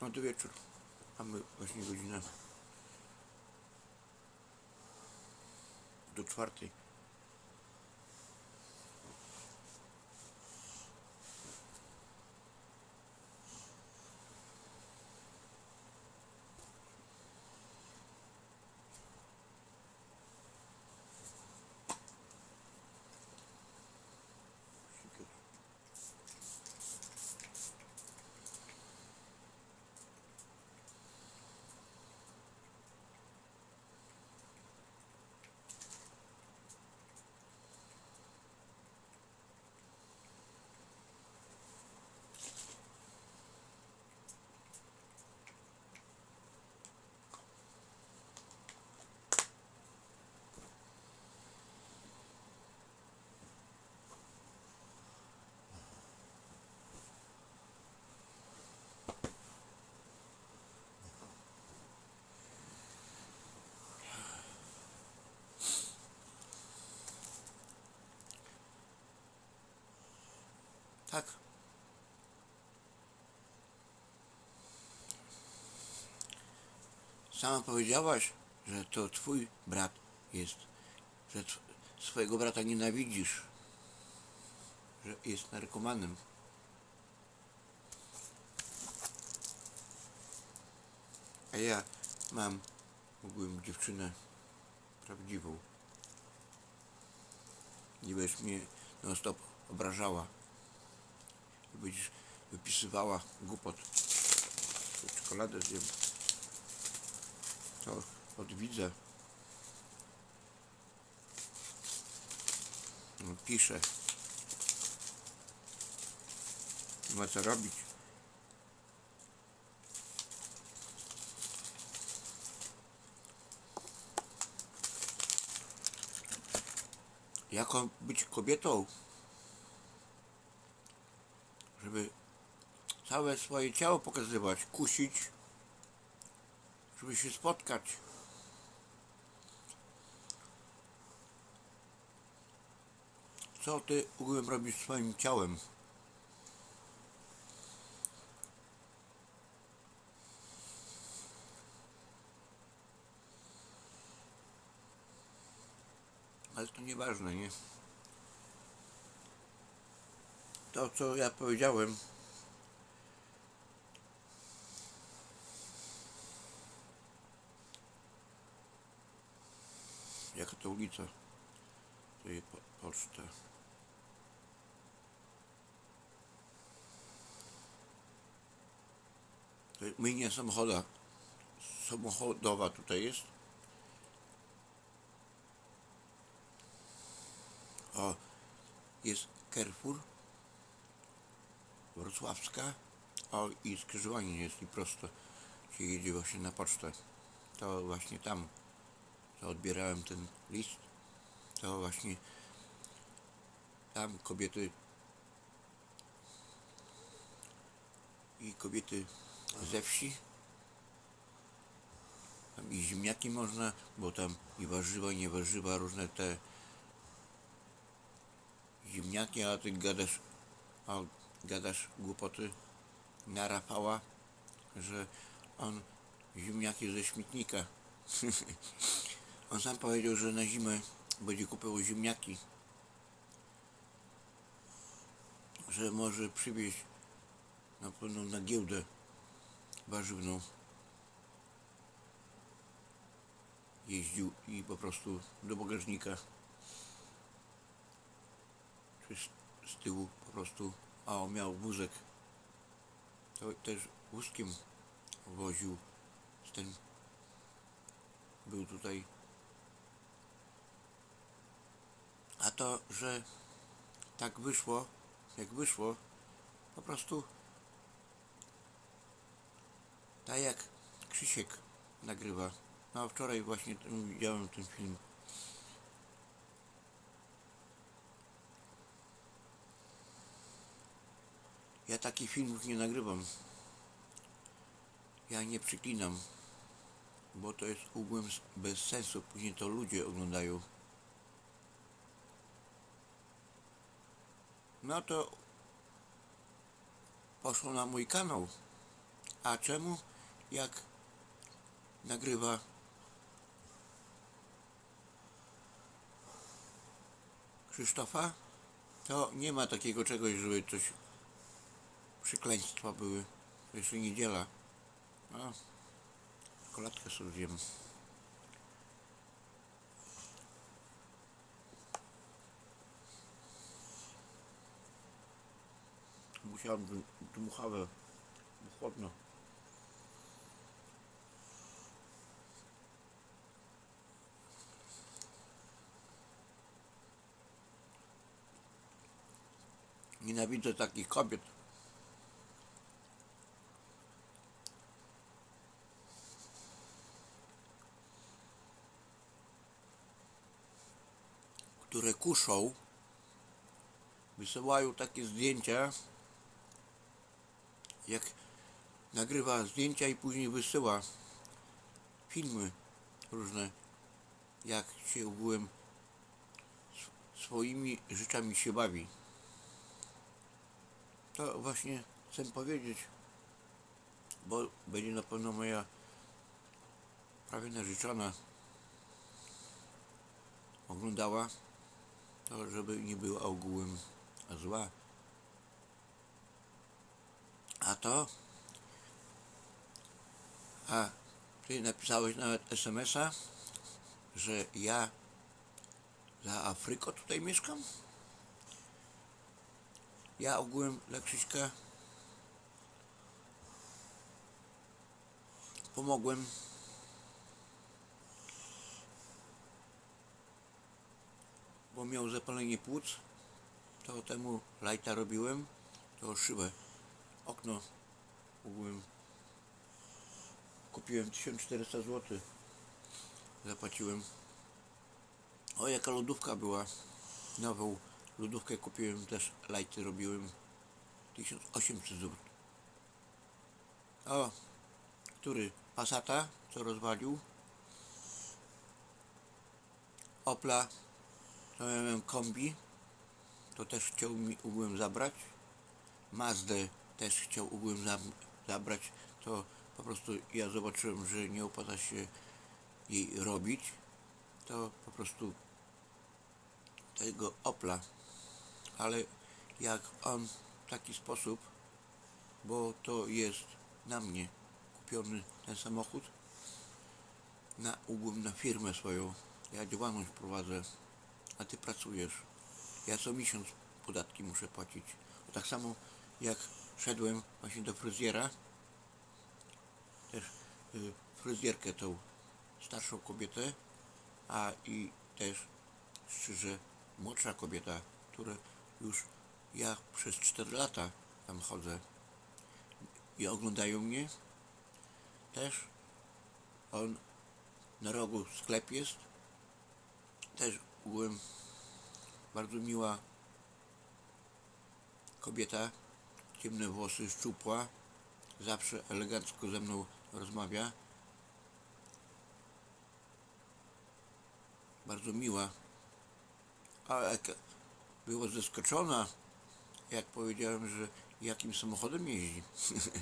No to wieczór. Mamy właśnie godzinę do czwartej. Tak. Sama powiedziałaś, że to twój brat jest, że swojego brata nienawidzisz, że jest narkomanem. A ja mam ogółem dziewczynę prawdziwą. Nie będziesz mnie non stop obrażała będziesz wypisywała głupot. Czekoladę zjem. To odwidzę. No, piszę. Nie ma co robić. Jaką być kobietą, żeby całe swoje ciało pokazywać, kusić, żeby się spotkać. Co ty ogółem robisz swoim ciałem? Ale to nieważne, nie? To, co ja powiedziałem, Jaka to ulica? To jest po, poczta. To jest myjnia samochoda. Samochodowa tutaj jest. O, jest Carrefour. Wrocławska. O, i skrzyżowanie jest i prosto się jedzie właśnie na pocztę. To właśnie tam to odbierałem ten list, to właśnie tam kobiety i kobiety ze wsi tam i ziemniaki można, bo tam i warzywa, i niewarzywa, różne te ziemniaki, a ty gadasz, a gadasz głupoty na Rafała, że on ziemniaki ze śmietnika On sam powiedział, że na zimę będzie kupował ziemniaki. Że może przywieźć na pewno na giełdę warzywną. Jeździł i po prostu do bagażnika. Czy z, z tyłu po prostu, a on miał wózek. To też wózkiem woził ten był tutaj A to, że tak wyszło, jak wyszło, po prostu tak jak Krzysiek nagrywa. No wczoraj właśnie widziałem ten film. Ja takich filmów nie nagrywam. Ja nie przyklinam, bo to jest ogółem bez sensu. Później to ludzie oglądają. No to poszło na mój kanał, A czemu? Jak nagrywa Krzysztofa, to nie ma takiego czegoś, żeby coś przekleństwa były. To jeszcze niedziela. A, kolatkę sobie zjem. Musiałem dm- dmuchawę, bo chłodno. Nienawidzę takich kobiet. Które kuszą, wysyłają takie zdjęcia, jak nagrywa zdjęcia i później wysyła filmy różne, jak się ogółem sw- swoimi rzeczami się bawi. To właśnie chcę powiedzieć, bo będzie na pewno moja prawie narzeczona oglądała, to żeby nie była ogółem zła. A to? A ty napisałeś nawet SMS-a, że ja za Afryką tutaj mieszkam? Ja ogółem dla Krzyśka pomogłem bo miał zapalenie płuc to temu lajta robiłem to szybę. Okno ogółem kupiłem 1400 zł zapłaciłem. O jaka lodówka była. Nową lodówkę kupiłem też lajty robiłem. 1800 zł o który? Passata co rozwalił. Opla to ja miałem kombi. To też chciał mi ogółem zabrać. Mazdę też chciał ogółem za, zabrać. To po prostu ja zobaczyłem, że nie opłaca się jej robić. To po prostu tego Opla. Ale jak on w taki sposób bo to jest na mnie kupiony ten samochód na ogółem na firmę swoją. Ja działalność prowadzę a ty pracujesz. Ja co miesiąc podatki muszę płacić. Tak samo jak szedłem właśnie do fryzjera też y, fryzjerkę tą starszą kobietę a i też szczerze młodsza kobieta która już ja przez 4 lata tam chodzę. I oglądają mnie. Też on na rogu sklep jest. Też byłem bardzo miła kobieta ciemne włosy, szczupła. Zawsze elegancko ze mną rozmawia. Bardzo miła. A jak była zaskoczona jak powiedziałem, że jakim samochodem jeździ.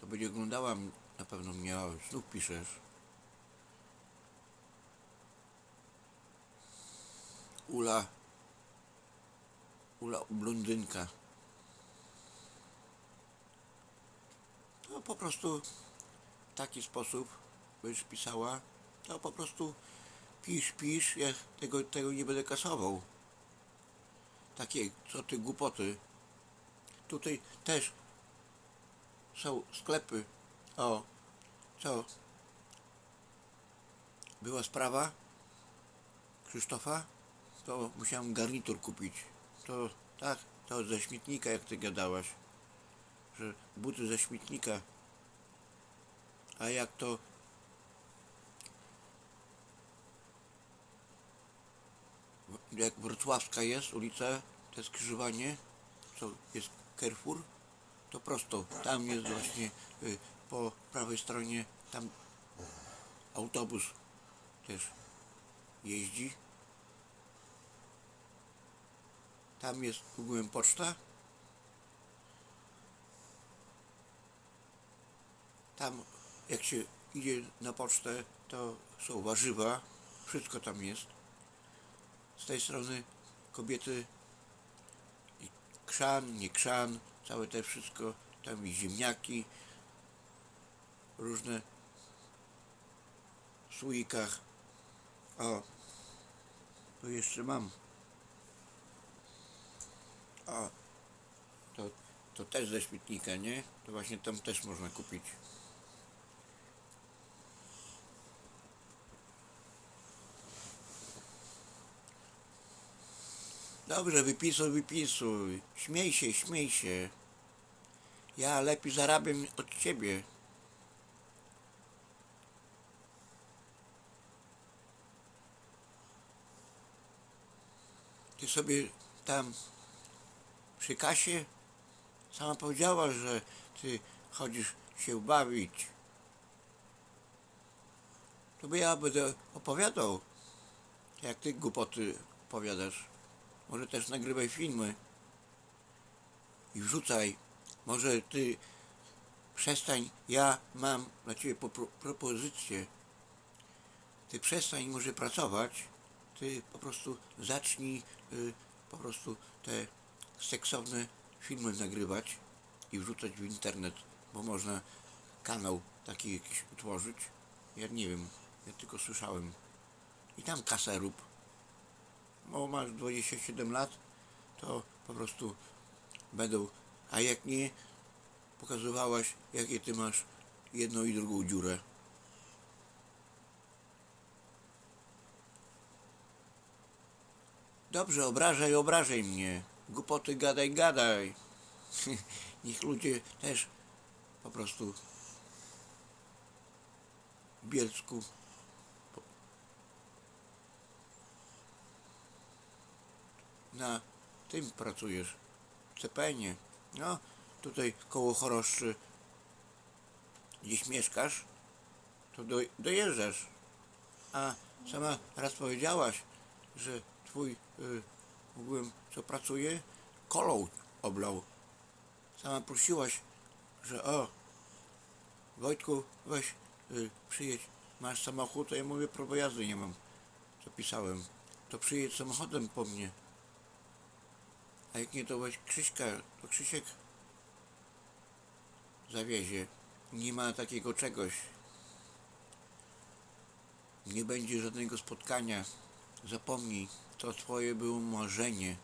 To będzie oglądała na pewno mnie, znów piszesz Ula Ula blondynka. To po prostu w taki sposób będziesz pisała to po prostu pisz, pisz ja tego, tego nie będę kasował. Takie co ty głupoty. Tutaj też są sklepy. O co? Była sprawa Krzysztofa to musiałem garnitur kupić. To tak to ze śmietnika jak ty gadałaś że buty ze śmietnika. A jak to? Jak Wrocławska jest ulica to skrzyżowanie co jest Carrefour to prosto. Tam jest właśnie y, po prawej stronie tam autobus też jeździ tam jest ogółem poczta tam jak się idzie na pocztę, to są warzywa, wszystko tam jest. Z tej strony kobiety i krzan, nie krzan, całe te wszystko, tam i ziemniaki, różne w słoikach. O, tu jeszcze mam. O, to, to też ze śmietnika, nie? To właśnie tam też można kupić. Dobrze, wypisuj, wypisuj. Śmiej się, śmiej się. Ja lepiej zarabiam od ciebie. Ty sobie tam przy kasie sama powiedziała, że ty chodzisz się bawić. To by ja będę opowiadał, jak ty głupoty opowiadasz. Może też nagrywaj filmy i wrzucaj. Może ty przestań, ja mam dla ciebie propozycję. Ty przestań może pracować, ty po prostu zacznij y, po prostu te seksowne filmy nagrywać i wrzucać w internet, bo można kanał taki jakiś utworzyć. Ja nie wiem, ja tylko słyszałem. I tam kasę rób. Bo masz 27 lat, to po prostu będą, a jak nie, pokazywałaś, jakie ty masz jedną i drugą dziurę. Dobrze, obrażaj, obrażaj mnie. Głupoty gadaj, gadaj. Niech ludzie też po prostu w Bielsku na tym pracujesz. W CPN-ie. No, tutaj koło Choroszczy gdzieś mieszkasz, to do, dojeżdżasz. A sama raz powiedziałaś, że twój y, ogółem co pracuje, kolą oblał. Sama prosiłaś, że o, Wojtku, weź y, przyjedź, masz samochód, a ja mówię, prawo jazdy nie mam, co pisałem. To przyjedź samochodem po mnie. A jak nie, to weź Krzyśka, to Krzysiek zawiezie. Nie ma takiego czegoś. Nie będzie żadnego spotkania. Zapomnij, to twoje było marzenie.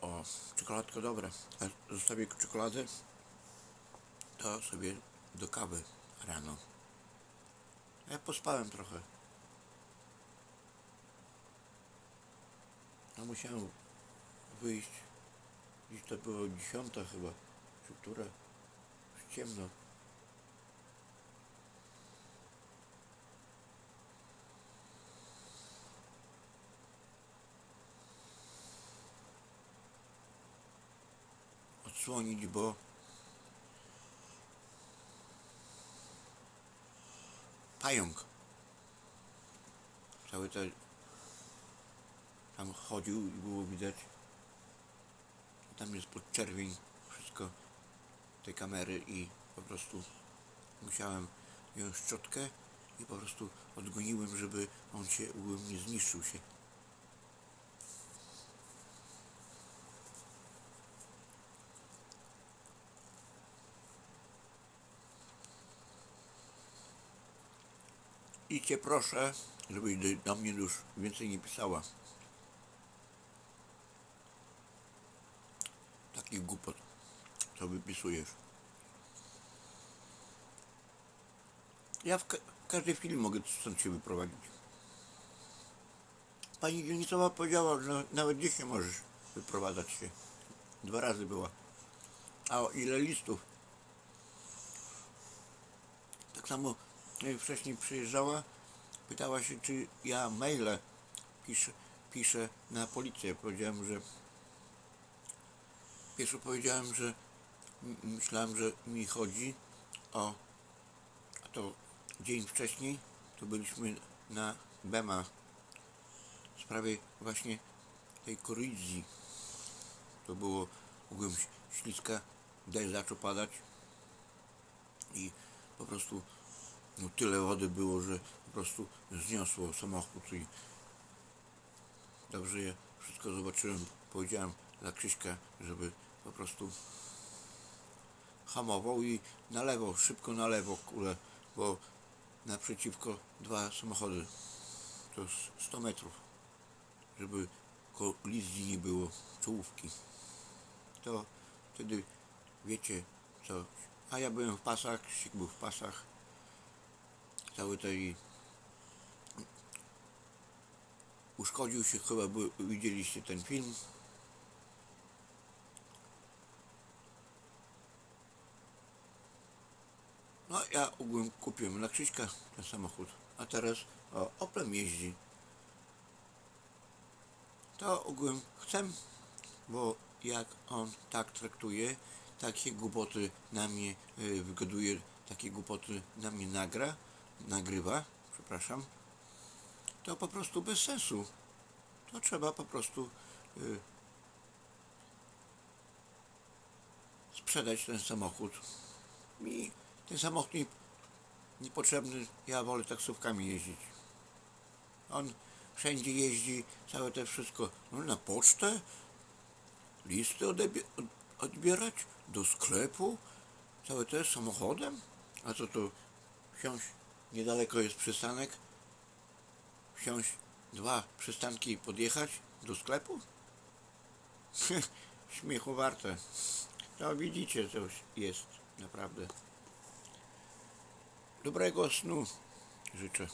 O, czekoladka dobra. Zostawię czekoladę, to sobie do kawy rano. Ja pospałem trochę. No musiałem wyjść. Dziś to było dziesiąta chyba, czy która? Ciemno. Odsłonić, bo pająk cały ten tam chodził i było widać tam jest pod czerwień wszystko tej kamery i po prostu musiałem wziąć szczotkę i po prostu odgoniłem, żeby on się ogółem nie zniszczył się. Cię proszę, żebyś do, mnie już więcej nie pisała. Takich głupot, co wypisujesz. Ja w, ka- w każdy film mogę stąd się wyprowadzić. Pani dzielnicowa powiedziała, że nawet dzisiaj możesz wyprowadzać się. Dwa razy była. A o ile listów? Tak samo wcześniej przyjeżdżała, pytała się, czy ja maile piszę, piszę na policję. Powiedziałem, że pierwszy powiedziałem, że myślałem, że mi chodzi o to dzień wcześniej to byliśmy na Bema w sprawie właśnie tej koruzji. To było, mogłem śliska, deszcz zaczął padać i po prostu no, tyle wody było, że po prostu zniosło samochód i dobrze ja wszystko zobaczyłem. Powiedziałem dla Krzyśka, żeby po prostu hamował i na lewo, szybko na lewo, kule, bo naprzeciwko dwa samochody. To jest 100 metrów, żeby kolizji nie było, czołówki. To wtedy wiecie co. A ja byłem w pasach, Krzysiek był w pasach. Cały tej uszkodził się, chyba by, widzieliście ten film. No ja ogółem kupiłem na Krzyśka ten samochód, a teraz o, Oplem jeździ. To ogółem chcę, bo jak on tak traktuje, takie głupoty na mnie y, wygaduje, takie głupoty na mnie nagra, nagrywa, przepraszam, to po prostu bez sensu. To trzeba po prostu y, sprzedać ten samochód. Mi ten samochód nie, niepotrzebny, ja wolę taksówkami jeździć. On wszędzie jeździ, całe to wszystko. No, na pocztę, listy odbierać, do sklepu, całe to jest samochodem. A co to, wsiąść, niedaleko jest przystanek, wsiąść, dwa przystanki i podjechać do sklepu? Śmiechu warte. To widzicie, coś jest naprawdę. Dobrego snu życzę.